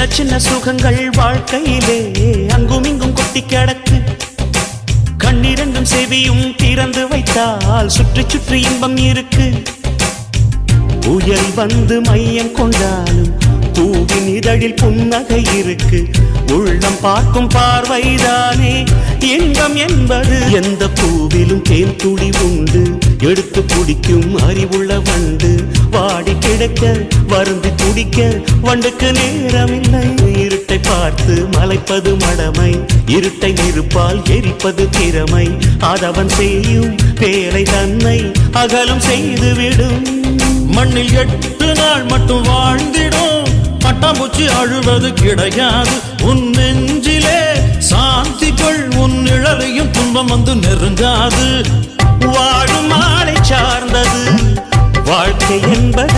சின்ன சின்ன சுகங்கள் வாழ்க்கையிலே அங்கும் இங்கும் கொட்டி கிடக்கு. கண்ணிரண்டும் செவியும் திறந்து வைத்தால் சுற்றி சுற்றி இன்பம் இருக்கு. புயல் வந்து மையம் கொண்டாலும் பூவின் இதழில் புன்னகை இருக்கு. உள்ளம் பார்க்கும் பார்வைதானே இன்பம் என்பது. எந்த பூவிலும் தேன் துளி உண்டு எடுத்து பிடிக்கும் அறிவுள்ள வண்டு. வாடி கிடக்க வருந்து துடிக்க வண்டுக்கு நேரமில்லை. இருட்டை பார்த்து மலைப்பது மடமை. இருட்டை நெருப்பால் எரிப்பது திறமை. அதவன் செய்யும் வேலை தன்னை அகலம் செய்துவிடும். மண்ணில் எட்டு நாள் மட்டும் வாழ்ந்திடும். பட்டாம்பூச்சி அழுவது கிடையாது. உன் நெஞ்சிலே சாந்தி கொள். உன் நிழலையும் துன்பம் வந்து நெருங்காது. வாழும் மாலை சார்ந்தது. வாழ்க்கை என்பது